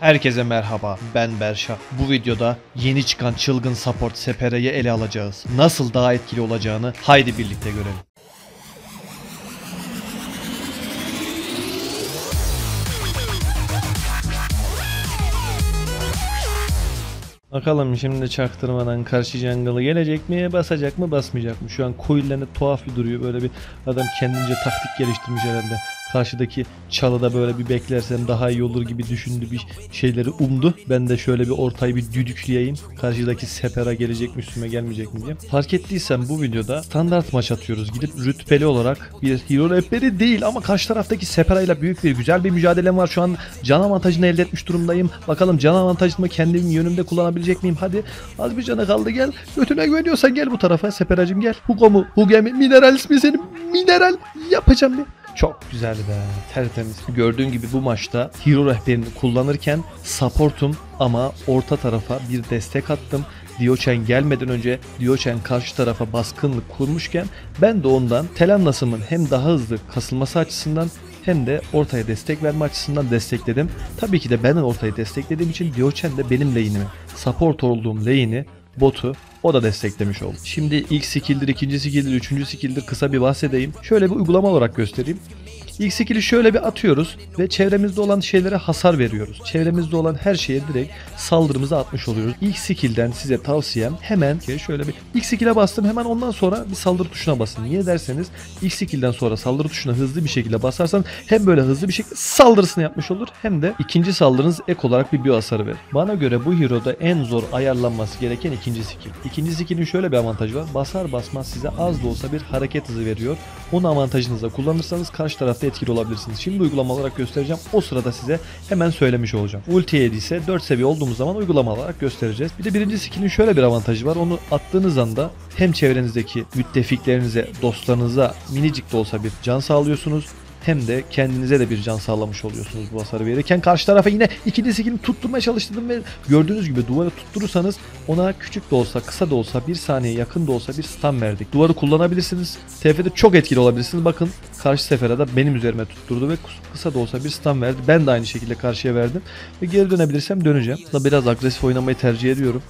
Herkese merhaba, ben Berşa. Bu videoda yeni çıkan çılgın support Sepere'yi ele alacağız. Nasıl daha etkili olacağını haydi birlikte görelim. Bakalım şimdi çaktırmadan karşı jungle'ı gelecek mi, basacak mı, basmayacak mı? Şu an coil'lerinde tuhaf bir duruyor. Böyle bir adam kendince taktik geliştirmiş herhalde. Karşıdaki çalıda böyle bir beklersem daha iyi olur gibi düşündü bir şeyleri umdu. Ben de şöyle bir ortayı bir düdükleyeyim. Karşıdaki Sepera gelecek mi üstüme gelmeyecek mi diye. Fark ettiysen bu videoda standart maç atıyoruz. Gidip rütbeli olarak bir hero rehberi değil ama karşı taraftaki Sepera ile büyük bir güzel bir mücadelem var. Şu an can avantajını elde etmiş durumdayım. Bakalım can avantajımı kendim yönümde kullanabilecek miyim? Hadi az bir canı kaldı gel. Götüne güveniyorsan gel bu tarafa Seperacım gel. Hugo mu? Hugo mi? Mineral ismi senin. Mineral yapacağım bir. Çok güzel be. Tertemiz. Gördüğün gibi bu maçta hero rehberini kullanırken supportum ama orta tarafa bir destek attım. Diochen gelmeden önce Diochen karşı tarafa baskınlık kurmuşken ben de ondan Telannas'ımın hem daha hızlı kasılması açısından hem de ortaya destek verme açısından destekledim. Tabii ki de ben ortayı desteklediğim için Diochen de benim lane'imi, support olduğum lane'i, botu o da desteklemiş oldu. Şimdi ilk skill'dir, ikinci skill'dir, üçüncü skill'dir kısa bir bahsedeyim. Şöyle bir uygulama olarak göstereyim. İlk skill'i şöyle bir atıyoruz ve çevremizde olan şeylere hasar veriyoruz. Çevremizde olan her şeye direkt saldırımızı atmış oluyoruz. İlk skill'den size tavsiyem hemen şöyle bir ilk skill'e bastım hemen ondan sonra bir saldırı tuşuna basın. Niye derseniz ilk skill'den sonra saldırı tuşuna hızlı bir şekilde basarsan hem böyle hızlı bir şekilde saldırısını yapmış olur hem de ikinci saldırınız ek olarak bir bio hasarı verir. Bana göre bu hero'da en zor ayarlanması gereken ikinci skill. İkinci skill'in şöyle bir avantajı var. Basar basmaz size az da olsa bir hareket hızı veriyor. Onu avantajınıza kullanırsanız karşı tarafta etkili olabilirsiniz. Şimdi uygulama olarak göstereceğim. O sırada size hemen söylemiş olacağım. Ulti ise 4 seviye olduğumuz zaman uygulama olarak göstereceğiz. Bir de birinci skill'in şöyle bir avantajı var. Onu attığınız anda hem çevrenizdeki müttefiklerinize, dostlarınıza minicik de olsa bir can sağlıyorsunuz hem de kendinize de bir can sağlamış oluyorsunuz bu hasarı verirken. Karşı tarafa yine ikinci skillini tutturmaya çalıştım ve gördüğünüz gibi duvarı tutturursanız ona küçük de olsa kısa da olsa bir saniye yakın da olsa bir stun verdik. Duvarı kullanabilirsiniz. TF'de çok etkili olabilirsiniz. Bakın karşı sefere de benim üzerime tutturdu ve kısa da olsa bir stun verdi. Ben de aynı şekilde karşıya verdim. Ve geri dönebilirsem döneceğim. Da biraz agresif oynamayı tercih ediyorum.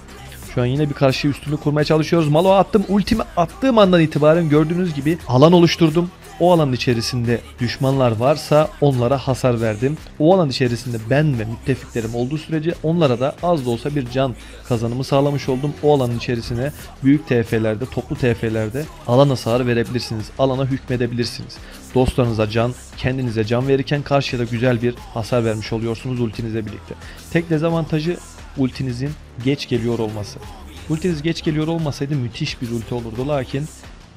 Şu an yine bir karşı üstünlüğü kurmaya çalışıyoruz. Malo attım. Ultimi attığım andan itibaren gördüğünüz gibi alan oluşturdum. O alanın içerisinde düşmanlar varsa onlara hasar verdim. O alan içerisinde ben ve müttefiklerim olduğu sürece onlara da az da olsa bir can kazanımı sağlamış oldum. O alanın içerisine büyük TF'lerde, toplu TF'lerde alan hasarı verebilirsiniz. Alana hükmedebilirsiniz. Dostlarınıza can, kendinize can verirken karşıya da güzel bir hasar vermiş oluyorsunuz ultinizle birlikte. Tek dezavantajı ultinizin geç geliyor olması. Ultiniz geç geliyor olmasaydı müthiş bir ulti olurdu. Lakin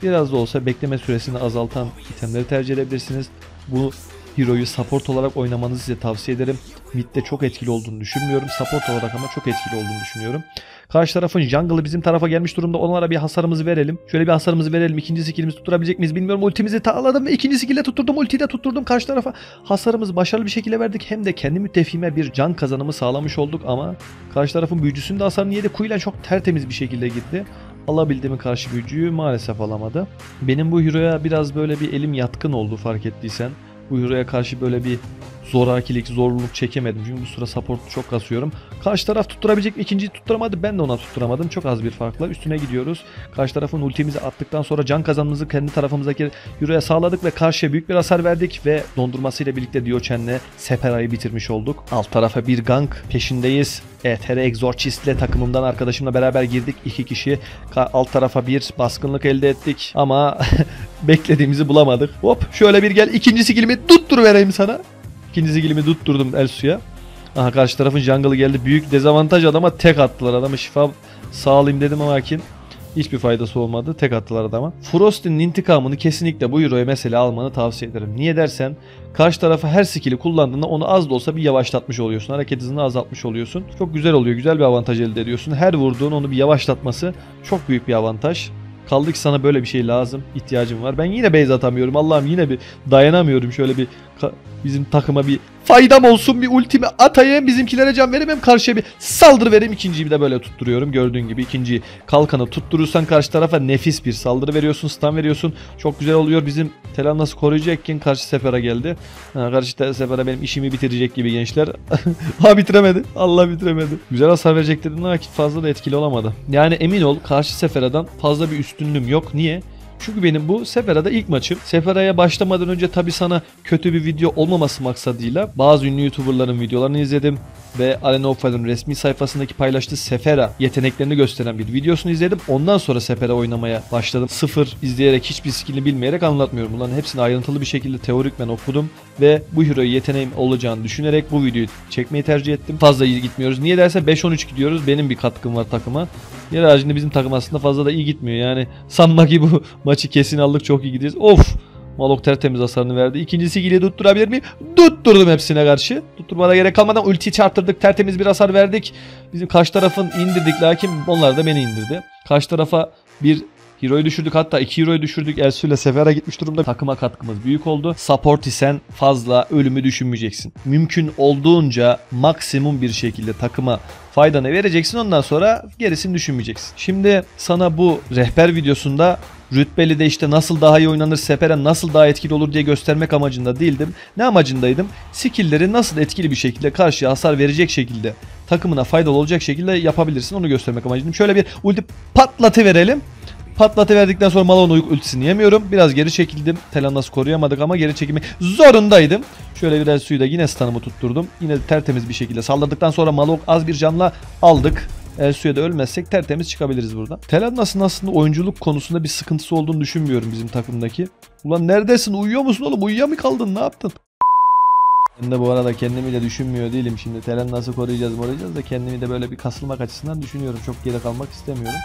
biraz da olsa bekleme süresini azaltan itemleri tercih edebilirsiniz. Bu Hero'yu support olarak oynamanızı size tavsiye ederim. Mid'de çok etkili olduğunu düşünmüyorum. Support olarak ama çok etkili olduğunu düşünüyorum. Karşı tarafın jungle'ı bizim tarafa gelmiş durumda. Onlara bir hasarımızı verelim. Şöyle bir hasarımızı verelim. İkinci skillimizi tutturabilecek miyiz bilmiyorum. Ultimizi tağladım ve ikinci skill'e tutturdum. Ultiyi de tutturdum karşı tarafa. Hasarımızı başarılı bir şekilde verdik. Hem de kendi müttefime bir can kazanımı sağlamış olduk ama karşı tarafın büyücüsünün de hasarını yedi. Kuyla çok tertemiz bir şekilde gitti alabildiğimi karşı büyücüyü maalesef alamadı. Benim bu hero'ya biraz böyle bir elim yatkın oldu fark ettiysen. Bu hero'ya karşı böyle bir zorakilik, zorluluk çekemedim. Çünkü bu sıra support'u çok kasıyorum. Karşı taraf tutturabilecek mi? İkinciyi tutturamadı. Ben de ona tutturamadım. Çok az bir farkla. Üstüne gidiyoruz. Karşı tarafın ultimizi attıktan sonra can kazanımızı kendi tarafımızdaki Euro'ya sağladık ve karşıya büyük bir hasar verdik ve dondurmasıyla birlikte Diochen'le Sepera'yı bitirmiş olduk. Alt tarafa bir gank peşindeyiz. ETR Exorcist ile takımımdan arkadaşımla beraber girdik. iki kişi alt tarafa bir baskınlık elde ettik ama beklediğimizi bulamadık. Hop şöyle bir gel. İkinci skillimi tuttur vereyim sana. İkinci skillimi tutturdum Elsu'ya. Aha karşı tarafın jungle'ı geldi. Büyük dezavantaj adama tek attılar. Adama şifa sağlayayım dedim ama lakin hiçbir faydası olmadı. Tek attılar adama. Frost'in intikamını kesinlikle bu Euro'ya mesela almanı tavsiye ederim. Niye dersen karşı tarafa her skill'i kullandığında onu az da olsa bir yavaşlatmış oluyorsun. Hareket hızını azaltmış oluyorsun. Çok güzel oluyor. Güzel bir avantaj elde ediyorsun. Her vurduğun onu bir yavaşlatması çok büyük bir avantaj. Kaldı ki sana böyle bir şey lazım. ihtiyacım var. Ben yine base atamıyorum. Allah'ım yine bir dayanamıyorum. Şöyle bir bizim takıma bir faydam olsun bir ultimi atayım bizimkilere can vereyim hem karşıya bir saldırı vereyim. İkinciyi de böyle tutturuyorum. Gördüğün gibi ikinciyi kalkanı tutturursan karşı tarafa nefis bir saldırı veriyorsun stun veriyorsun. Çok güzel oluyor. Bizim Telan nasıl koruyacakken karşı sefere geldi. Ha, karşı sefere benim işimi bitirecek gibi gençler. Ha bitiremedi. Allah bitiremedi. Güzel hasar verecek dedim lakin fazla da etkili olamadı. Yani emin ol karşı seferadan fazla bir üstünlüğüm yok. Niye çünkü benim bu Sefera'da ilk maçım. Sefera'ya başlamadan önce tabi sana kötü bir video olmaması maksadıyla bazı ünlü YouTuber'ların videolarını izledim ve Arena of Fire'ın resmi sayfasındaki paylaştığı Sefera yeteneklerini gösteren bir videosunu izledim. Ondan sonra Sefera oynamaya başladım. Sıfır izleyerek hiçbir skillini bilmeyerek anlatmıyorum. Bunların hepsini ayrıntılı bir şekilde teorik ben okudum ve bu hero'ya yeteneğim olacağını düşünerek bu videoyu çekmeyi tercih ettim. Fazla iyi gitmiyoruz. Niye derse 5-13 gidiyoruz. Benim bir katkım var takıma. Yer haricinde bizim takım aslında fazla da iyi gitmiyor. Yani sanma ki bu maçı kesin aldık çok iyi gidiyoruz. Of! Malok tertemiz hasarını verdi. İkincisi ile tutturabilir miyim? Tutturdum hepsine karşı. Tutturmana gerek kalmadan ulti çarptırdık. Tertemiz bir hasar verdik. Bizim karşı tarafın indirdik lakin onlar da beni indirdi. Karşı tarafa bir Hero'yu düşürdük hatta iki Hero'yu düşürdük. Elsu ile Sefer'a gitmiş durumda. Takıma katkımız büyük oldu. Support isen fazla ölümü düşünmeyeceksin. Mümkün olduğunca maksimum bir şekilde takıma faydanı vereceksin. Ondan sonra gerisini düşünmeyeceksin. Şimdi sana bu rehber videosunda rütbeli de işte nasıl daha iyi oynanır, sepere nasıl daha etkili olur diye göstermek amacında değildim. Ne amacındaydım? Skill'leri nasıl etkili bir şekilde karşıya hasar verecek şekilde takımına faydalı olacak şekilde yapabilirsin onu göstermek amacıydım. Şöyle bir ulti patlatı verelim. Patlatı verdikten sonra Malone ultisini yemiyorum. Biraz geri çekildim. Telanas'ı koruyamadık ama geri çekimi zorundaydım. Şöyle biraz suyu da yine stun'ımı tutturdum. Yine tertemiz bir şekilde saldırdıktan sonra Malok az bir canla aldık. Elsu'ya da ölmezsek tertemiz çıkabiliriz buradan. Telanas'ın aslında oyunculuk konusunda bir sıkıntısı olduğunu düşünmüyorum bizim takımdaki. Ulan neredesin? Uyuyor musun oğlum? Uyuya mı kaldın? Ne yaptın? Ben de bu arada kendimi de düşünmüyor değilim şimdi. Telen nasıl koruyacağız koruyacağız da kendimi de böyle bir kasılmak açısından düşünüyorum. Çok geri kalmak istemiyorum.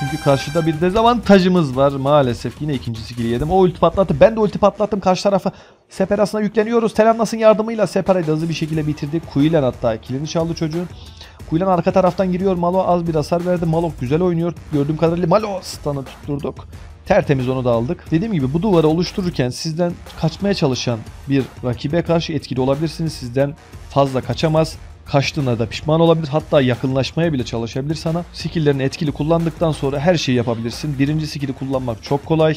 Çünkü karşıda bir dezavantajımız var maalesef. Yine ikinci skill'i yedim. O ulti patlattı. Ben de ulti patlattım. Karşı tarafa Seperas'ına yükleniyoruz. Telemnas'ın yardımıyla Separa'yı da hızlı bir şekilde bitirdik. Kuilen hatta kilini çaldı çocuğun. Kuilen arka taraftan giriyor. Malo az bir hasar verdi. Malo güzel oynuyor. Gördüğüm kadarıyla Malo stun'ı tutturduk. Tertemiz onu da aldık. Dediğim gibi bu duvarı oluştururken sizden kaçmaya çalışan bir rakibe karşı etkili olabilirsiniz. Sizden fazla kaçamaz. Kaçtığına da pişman olabilir. Hatta yakınlaşmaya bile çalışabilir sana. Skill'lerini etkili kullandıktan sonra her şeyi yapabilirsin. Birinci skill'i kullanmak çok kolay.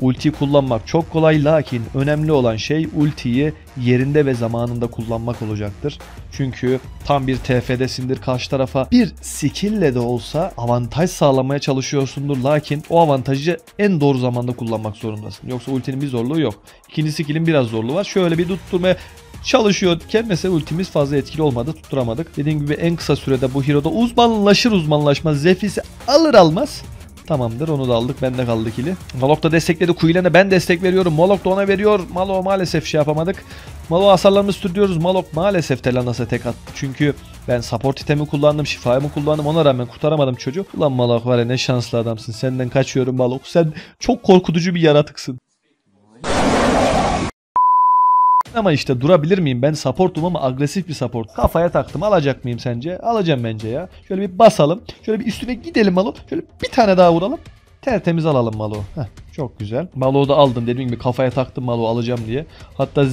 Ultiyi kullanmak çok kolay lakin önemli olan şey ultiyi yerinde ve zamanında kullanmak olacaktır. Çünkü tam bir TF'desindir karşı tarafa bir skill'le de olsa avantaj sağlamaya çalışıyorsundur lakin o avantajı en doğru zamanda kullanmak zorundasın. Yoksa ultinin bir zorluğu yok. İkinci skill'in biraz zorluğu var. Şöyle bir tutturmaya çalışıyorken mesela ultimiz fazla etkili olmadı tutturamadık. Dediğim gibi en kısa sürede bu hero'da uzmanlaşır uzmanlaşmaz Zephys'i alır almaz Tamamdır onu da aldık. Bende kaldı kili. Malok da destekledi. Kuylen'e ben destek veriyorum. Malok da ona veriyor. Malo maalesef şey yapamadık. Malo hasarlarını sürdürüyoruz. Malok maalesef Telanas'a tek attı. Çünkü ben support itemi kullandım. Şifayımı kullandım. Ona rağmen kurtaramadım çocuğu. Ulan Malok var ya ne şanslı adamsın. Senden kaçıyorum Malok. Sen çok korkutucu bir yaratıksın. Ama işte durabilir miyim? Ben supportum ama agresif bir support. Kafaya taktım. Alacak mıyım sence? Alacağım bence ya. Şöyle bir basalım. Şöyle bir üstüne gidelim Malo. Şöyle bir tane daha vuralım. Tertemiz alalım Malo. Heh, çok güzel. Malo'yu da aldım dediğim gibi kafaya taktım Malo alacağım diye. Hatta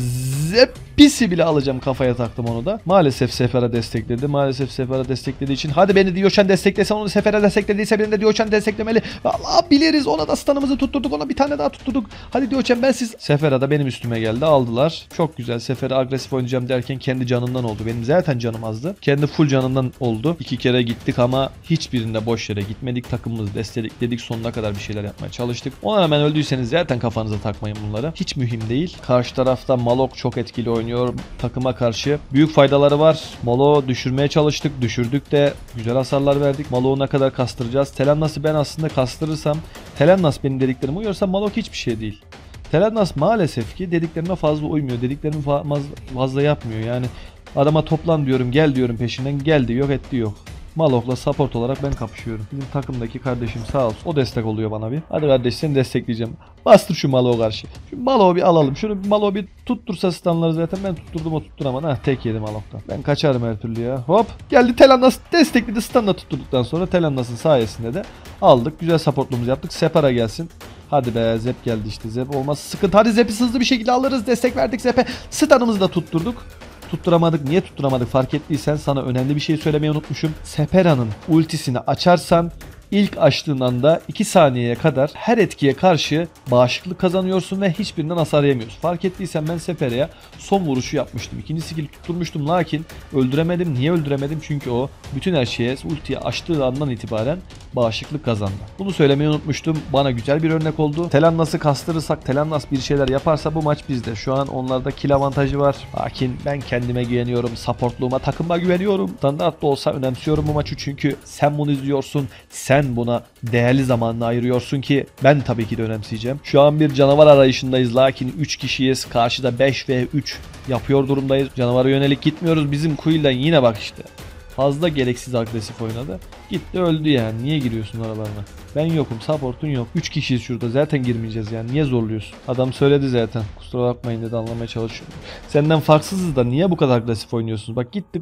Zeppisi bile alacağım kafaya taktım onu da. Maalesef Sefer'e destekledi. Maalesef Sefer'e desteklediği için. Hadi beni Diyoşen desteklesen onu Sefer'e desteklediyse beni de Diyoşen desteklemeli. Allah biliriz ona da stun'ımızı tutturduk ona bir tane daha tutturduk. Hadi Diyoşen ben siz. Sefer'e de benim üstüme geldi aldılar. Çok güzel. Sefer'e agresif oynayacağım derken kendi canından oldu. Benim zaten canım azdı. Kendi full canından oldu. İki kere gittik ama hiçbirinde boş yere gitmedik. Takımımızı destekledik. Sonuna kadar bir şeyler yapmaya çalıştık. Ona rağmen öldüyseniz zaten kafanıza takmayın bunları. Hiç mühim değil. Karşı tarafta Malok çok etkili oynuyor takıma karşı. Büyük faydaları var. Malo düşürmeye çalıştık. Düşürdük de güzel hasarlar verdik. Malo'yu ne kadar kastıracağız? Telannas'ı ben aslında kastırırsam Telannas benim dediklerime uyuyorsa Malok hiçbir şey değil. Telannas maalesef ki dediklerime fazla uymuyor. Dediklerimi fa- fazla yapmıyor. Yani adama toplan diyorum gel diyorum peşinden geldi yok etti yok. Malok'la support olarak ben kapışıyorum. Bizim takımdaki kardeşim sağ olsun. O destek oluyor bana bir. Hadi kardeş seni destekleyeceğim. Bastır şu Malok'a karşı. Şu Malok'u bir alalım. Şunu bir Malok'u bir tuttursa stunları zaten ben tutturdum o tutturamadı. Heh tek yedim Malok'tan. Ben kaçarım her türlü ya. Hop. Geldi Telannas destekledi stunla tutturduktan sonra Telannas'ın sayesinde de aldık. Güzel supportluğumuzu yaptık. Separa gelsin. Hadi be Zep geldi işte. Zep olmazsa sıkıntı. Hadi Zep'i hızlı bir şekilde alırız. Destek verdik Zep'e. Stun'ımızı da tutturduk. Tutturamadık. Niye tutturamadık fark ettiysen sana önemli bir şey söylemeyi unutmuşum. Sepera'nın ultisini açarsan ilk açtığın anda 2 saniyeye kadar her etkiye karşı bağışıklık kazanıyorsun ve hiçbirinden hasar yemiyorsun. Fark ettiysen ben Sepera'ya son vuruşu yapmıştım. İkinci skill tutturmuştum lakin öldüremedim. Niye öldüremedim? Çünkü o bütün her şeye ultiyi açtığı andan itibaren bağışıklık kazandı. Bunu söylemeyi unutmuştum. Bana güzel bir örnek oldu. Telannas'ı kastırırsak, Telannas bir şeyler yaparsa bu maç bizde. Şu an onlarda kill avantajı var. Lakin ben kendime güveniyorum. Supportluğuma, takıma güveniyorum. Standart da olsa önemsiyorum bu maçı çünkü sen bunu izliyorsun. Sen buna değerli zamanını ayırıyorsun ki ben tabii ki de önemseyeceğim. Şu an bir canavar arayışındayız lakin 3 kişiyiz. Karşıda 5 ve 3 yapıyor durumdayız. Canavara yönelik gitmiyoruz. Bizim Quill'den yine bak işte. Fazla gereksiz agresif oynadı. Gitti öldü yani. Niye giriyorsun aralarına? Ben yokum. Support'un yok. 3 kişiyiz şurada. Zaten girmeyeceğiz yani. Niye zorluyorsun? Adam söyledi zaten. Kusura bakmayın dedi anlamaya çalışıyorum. Senden farksızız da niye bu kadar agresif oynuyorsunuz? Bak gitti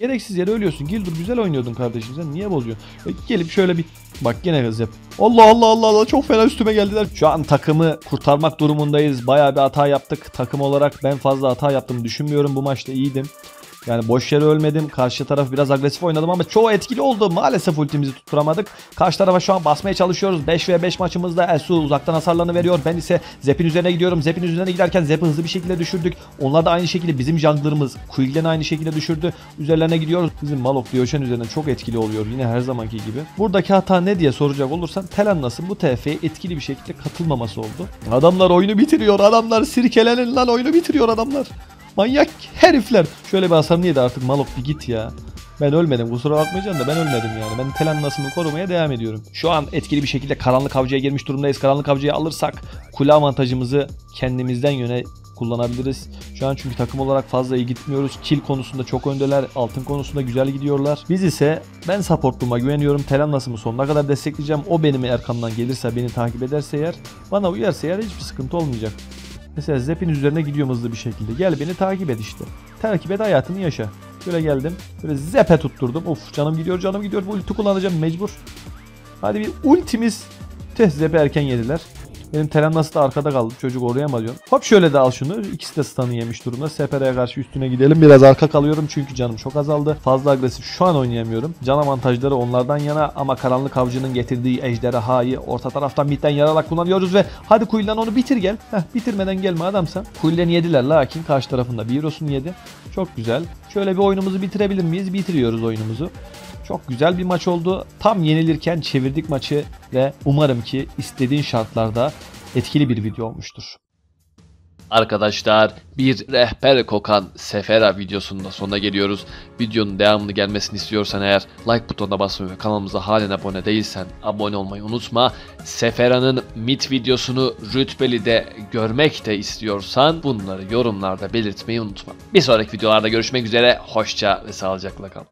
Gereksiz yere ölüyorsun. Gildur güzel oynuyordun kardeşim sen niye bozuyorsun? Gelip şöyle bir bak gene hız yap. Allah Allah Allah Allah çok fena üstüme geldiler. Şu an takımı kurtarmak durumundayız. Bayağı bir hata yaptık. Takım olarak ben fazla hata yaptım düşünmüyorum. Bu maçta iyiydim. Yani boş yere ölmedim. Karşı taraf biraz agresif oynadım ama çoğu etkili oldu. Maalesef ultimizi tutturamadık. Karşı tarafa şu an basmaya çalışıyoruz. 5 ve 5 maçımızda Elsu uzaktan hasarlarını veriyor. Ben ise Zep'in üzerine gidiyorum. Zep'in üzerine giderken Zep'i hızlı bir şekilde düşürdük. Onlar da aynı şekilde bizim jungler'ımız Quill'den aynı şekilde düşürdü. Üzerlerine gidiyoruz. Bizim Malok Diyojen üzerinden çok etkili oluyor. Yine her zamanki gibi. Buradaki hata ne diye soracak olursan Telannas'ın bu TF'ye etkili bir şekilde katılmaması oldu. Adamlar oyunu bitiriyor. Adamlar sirkelenin lan oyunu bitiriyor adamlar. Manyak herifler. Şöyle bir hasarını yedi artık Malok bir git ya. Ben ölmedim kusura bakmayacaksın da ben ölmedim yani. Ben Telannas'ımı korumaya devam ediyorum. Şu an etkili bir şekilde karanlık avcıya girmiş durumdayız. Karanlık avcıyı alırsak kule avantajımızı kendimizden yöne kullanabiliriz. Şu an çünkü takım olarak fazla iyi gitmiyoruz. Kill konusunda çok öndeler. Altın konusunda güzel gidiyorlar. Biz ise ben supportluğuma güveniyorum. Telannas'ımı sonuna kadar destekleyeceğim. O benim arkamdan gelirse beni takip ederse eğer bana uyarsa eğer hiçbir sıkıntı olmayacak. Mesela Zep'in üzerine gidiyorum hızlı bir şekilde. Gel beni takip et işte. Takip et hayatını yaşa. Şöyle geldim. Böyle Zep'e tutturdum. Of canım gidiyor canım gidiyor. Bu ulti kullanacağım mecbur. Hadi bir ultimiz. Teh Zep'i erken yediler. Benim Telannası da arkada kaldı. Çocuk oraya diyorum. Hop şöyle de al şunu. İkisi de stun'ı yemiş durumda. Sepere'ye karşı üstüne gidelim. Biraz arka kalıyorum çünkü canım çok azaldı. Fazla agresif şu an oynayamıyorum. Can avantajları onlardan yana ama karanlık avcının getirdiği ejderhayı orta taraftan bitten yararak kullanıyoruz ve hadi Quill'den onu bitir gel. Heh, bitirmeden gelme adamsan. Quill'den yediler lakin karşı tarafında Virus'unu yedi. Çok güzel. Şöyle bir oyunumuzu bitirebilir miyiz? Bitiriyoruz oyunumuzu. Çok güzel bir maç oldu. Tam yenilirken çevirdik maçı ve umarım ki istediğin şartlarda etkili bir video olmuştur. Arkadaşlar bir rehber kokan Sefera videosunun sonuna geliyoruz. Videonun devamını gelmesini istiyorsan eğer like butonuna basmayı ve kanalımıza halen abone değilsen abone olmayı unutma. Sefera'nın mid videosunu rütbeli de görmek de istiyorsan bunları yorumlarda belirtmeyi unutma. Bir sonraki videolarda görüşmek üzere. Hoşça ve sağlıcakla kal.